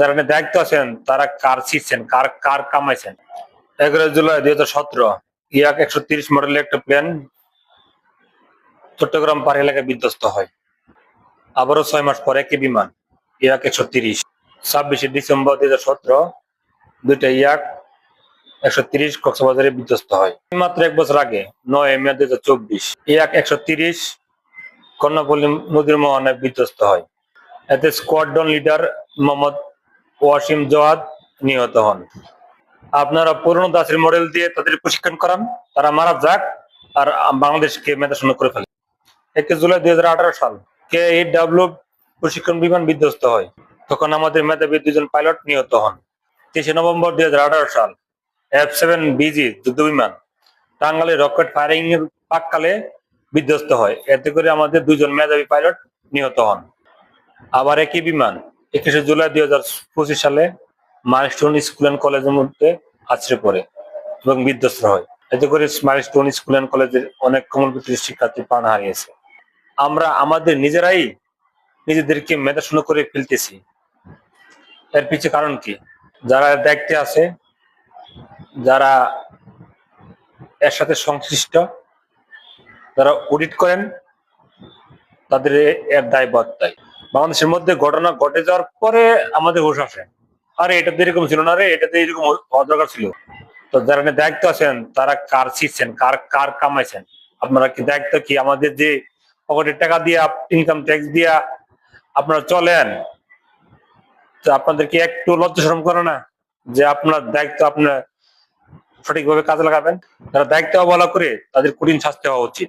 যারা দায়িত্ব আছেন, তারা কার শিখছেন কার কার কামাইছেন? এগারো জুলাই দুই হাজার সতেরো, ইয়াক একশো তিরিশ মডেলের একটা প্লেন চট্টগ্রাম পাহাড়ি এলাকায় বিধ্বস্ত হয়। আবারও ছয় মাস পরে একই বিমান, ইয়াক একশো তিরিশ। ছাব্বিশে ডিসেম্বর দুই হাজার সতেরো, দুইটা ইয়াক একশো তিরিশ কক্সবাজারে বিধ্বস্ত হয়। মাত্র এক বছর আগে, নয় মে দুই হাজার চব্বিশ, ইয়াক একশো তিরিশ কর্ণপল্লী নদীর মোহনায় বিধ্বস্ত হয়। এতে স্কোয়াড্রন লিডার মোহাম্মদ ওয়াসিম জওয়াদ নিহত হন। আপনারা পুরনো দাসের মডেল দিয়ে তাদের প্রশিক্ষণ করান, তারা মারা যাক আর বাংলাদেশকে মেধাশূন্য করে ফেলে একে জুলাই দুই হাজার আঠারো সাল কে ডাব্লিউ প্রশিক্ষণ বিমান বিধ্বস্ত হয়। তখন আমাদের মেধাবী দুজন পাইলট নিহত হন। তেইশে নভেম্বর দুই হাজার আঠারো সাল এফ সেভেন বিজি যুদ্ধ বিমান টাঙ্গালে রকেট ফায়ারিং এর পাককালে বিধ্বস্ত হয়। এতে করে আমাদের দুজন মেধাবী পাইলট নিহত হন। আবার একই বিমান একুশে জুলাই দুই হাজার পঁচিশ সালে মাইলস্টোন স্কুল অ্যান্ড কলেজের মধ্যে আছড়ে পড়ে এবং বিধ্বস্ত হয়। এতে করে মাইলস্টোন স্কুল অ্যান্ড কলেজের অনেক কমলপিত্রী শিক্ষার্থী প্রাণ হারিয়েছে। আমরা আমাদের নিজেরাই নিজেদেরকে মেধাশূন্য করে ফেলতেছি। এর পিছনে কারণ কি? যারা দায়িত্বে আছে, যারা এর সাথে সংশ্লিষ্ট, যারা অডিট করেন, তাদের এর দায় দায়বদ্ধতায় বাংলাদেশের মধ্যে ঘটনা ঘটে যাওয়ার পরে আমাদের হুশ আসে। আরে, এটাতে এরকম ছিল না রে, এটাতে এরকম হওয়া দরকার ছিল। তো যারা দায়িত্ব আছেন, তারা কার শিখছেন কার কার কামাইছেন? আপনারা কি দায়িত্ব কি? আমাদের যে পকেটের টাকা দিয়ে ইনকাম ট্যাক্স দিয়া আপনারা চলেন। তো আপনাদের কি একটু লজ্জা শরম করে না যে আপনার দায়িত্ব আপনার সঠিকভাবে কাজে লাগাবেন? যারা দায়িত্ব অবহেলা করে, তাদের কঠিন শাস্তি হওয়া উচিত।